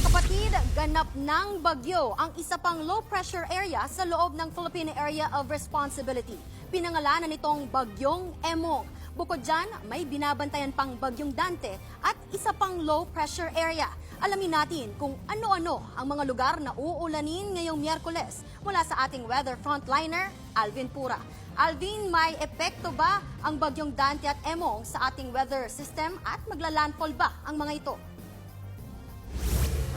kapatid, ganap ng bagyo ang isa pang low pressure area sa loob ng Philippine Area of Responsibility. Pinangalanan nitong bagyong Emong. Bukod dyan, may binabantayan pang bagyong Dante at isa pang low pressure area. Alamin natin kung ano-ano ang mga lugar na uulanin ngayong Miyerkules mula sa ating weather frontliner, Alvin Pura. Alvin, may epekto ba ang bagyong Dante at Emong sa ating weather system at maglalandfall ba ang mga ito?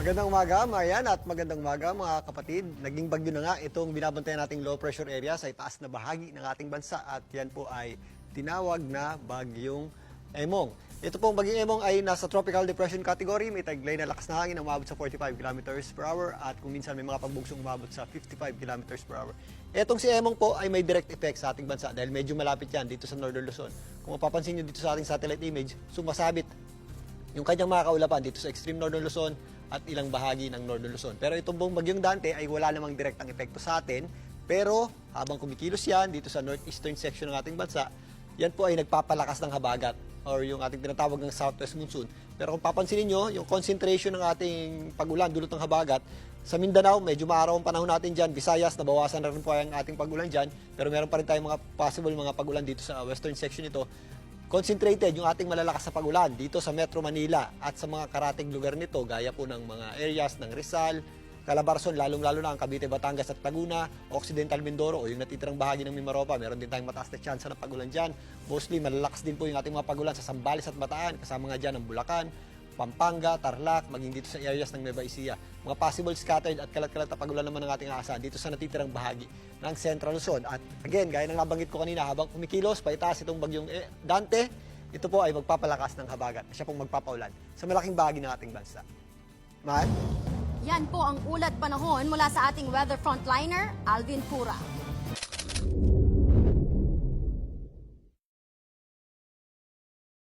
Magandang umaga, Marian, at magandang umaga mga kapatid. Naging bagyo na nga itong binabantayan nating low pressure area sa itaas na bahagi ng ating bansa at yan po ay tinawag na bagyong Emong. Ito pong bagyong Emong ay nasa tropical depression category, may taglay na lakas na hangin na umabot sa 45 kilometers per hour at kung minsan may mga pagbugsong umabot sa 55 kilometers per hour. Etong si Emong po ay may direct effect sa ating bansa dahil medyo malapit yan dito sa Northern Luzon. Kung mapapansin nyo dito sa ating satellite image, sumasabit yung kanyang mga kaulapan dito sa extreme northern Luzon at ilang bahagi ng northern Luzon. Pero itong buong bagyong Dante ay wala namang direktang epekto sa atin. Pero habang kumikilos yan dito sa northeastern section ng ating bansa, yan po ay nagpapalakas ng habagat or yung ating tinatawag ng southwest monsoon. Pero kung papansinin nyo, yung concentration ng ating pagulan dulot ng habagat, sa Mindanao, medyo maaraw ang panahon natin dyan. Visayas, nabawasan na rin po ang ating pagulan dyan. Pero meron pa rin tayong mga possible mga pagulan dito sa western section ito concentrated yung ating malalakas na pagulan dito sa Metro Manila at sa mga karating lugar nito gaya po ng mga areas ng Rizal, Calabarzon, lalong-lalo na ang Cavite, Batangas at Laguna, Occidental Mindoro o yung natitirang bahagi ng Mimaropa. Meron din tayong mataas na tsansa ng pagulan dyan. Mostly malalakas din po yung ating mga pagulan sa Sambales at Bataan, kasama nga dyan ang Bulacan, Pampanga, Tarlac, maging dito sa areas ng Nueva Ecija. Mga possible scattered at kalat-kalat na pagulan naman ng ating aasahan dito sa natitirang bahagi ng Central Luzon. At again, gaya ng nabanggit ko kanina, habang kumikilos, paitaas itong bagyong eh, Dante, ito po ay magpapalakas ng habagat. Siya pong magpapaulan sa malaking bahagi ng ating bansa. Mahal? Yan po ang ulat panahon mula sa ating weather frontliner, Alvin Pura.